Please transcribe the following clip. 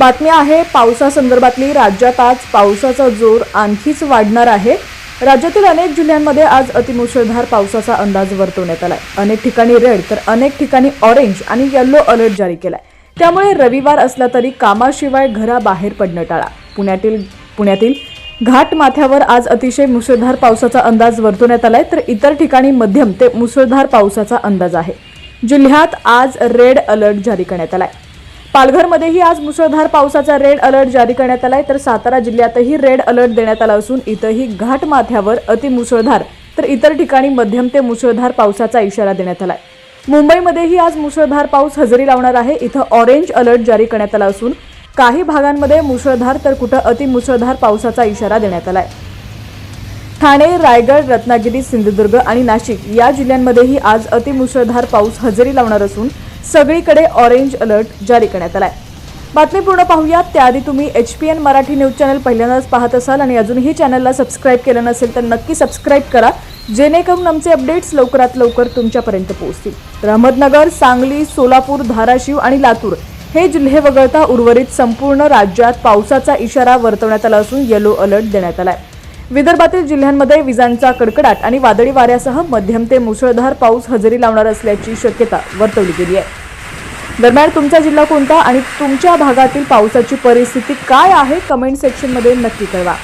बातमी आहे पावसासंदर्भातली राज्यात आज पावसाचा जोर आणखीच वाढणार आहे. राज्यातील अनेक जिल्ह्यांमध्ये आज अतिमुसळधार पावसाचा अंदाज वर्तवण्यात आलाय. अनेक ठिकाणी रेड तर अनेक ठिकाणी ऑरेंज आणि येल्लो अलर्ट जारी केलाय. त्यामुळे रविवार असला तरी कामाशिवाय घराबाहेर पडणं टाळा. पुण्यातील पुण्यातील घाट माथ्यावर आज अतिशय मुसळधार पावसाचा अंदाज वर्तवण्यात आलाय तर इतर ठिकाणी मध्यम ते मुसळधार पावसाचा अंदाज आहे. जिल्ह्यात आज रेड अलर्ट जारी करण्यात आलाय. पालघरमध्येही आज मुसळधार पावसाचा रेड अलर्ट जारी करण्यात आलाय. तर सातारा जिल्ह्यातही रेड अलर्ट देण्यात आला असून इथंही घाट माथ्यावर अतिमुसळधार तर इतर ठिकाणी मध्यम ते मुसळधार पावसाचा इशारा देण्यात आलाय. मुंबईमध्येही आज मुसळधार पाऊस हजेरी लावणार आहे. इथं ऑरेंज अलर्ट जारी करण्यात आला असून काही भागांमध्ये मुसळधार तर कुठं अतिमुसळधार पावसाचा इशारा देण्यात आलाय. ठाणे रायगड रत्नागिरी सिंधुदुर्ग आणि नाशिक या जिल्ह्यांमध्येही आज अतिमुसळधार पाऊस हजेरी लावणार असून सगळीकडे ऑरेंज अलर्ट जारी करण्यात आलाय. बातमी पूर्ण पाहूयात. त्याआधी तुम्ही H P N Marathi news channel पहिल्यांदाच पाहत असाल आणि अजूनही चॅनलला सबस्क्राईब केलं नसेल तर नक्की सबस्क्राईब करा. जेणेकरून आमचे अपडेट्स लवकरात लवकर तुमच्यापर्यंत पोहोचतील. तर अहमदनगर सांगली सोलापूर धाराशिव आणि लातूर हे जिल्हे वगळता उर्वरित संपूर्ण राज्यात पावसाचा इशारा वर्तवण्यात आला असून येलो अलर्ट देण्यात आला आहे विदर्भातील जिल्ह्यांमध्ये विजांचा कडकडाट आणि वादळी वाऱ्यासह मध्यम ते मुसळधार पाऊस हजेरी लावणार असल्याची शक्यता वर्तवली गेली आहे. दरम्यान तुमचा जिल्हा कोणता आणि तुमच्या भागातील पावसाची परिस्थिती काय आहे? कमेंट सेक्शनमध्ये नक्की कळवा.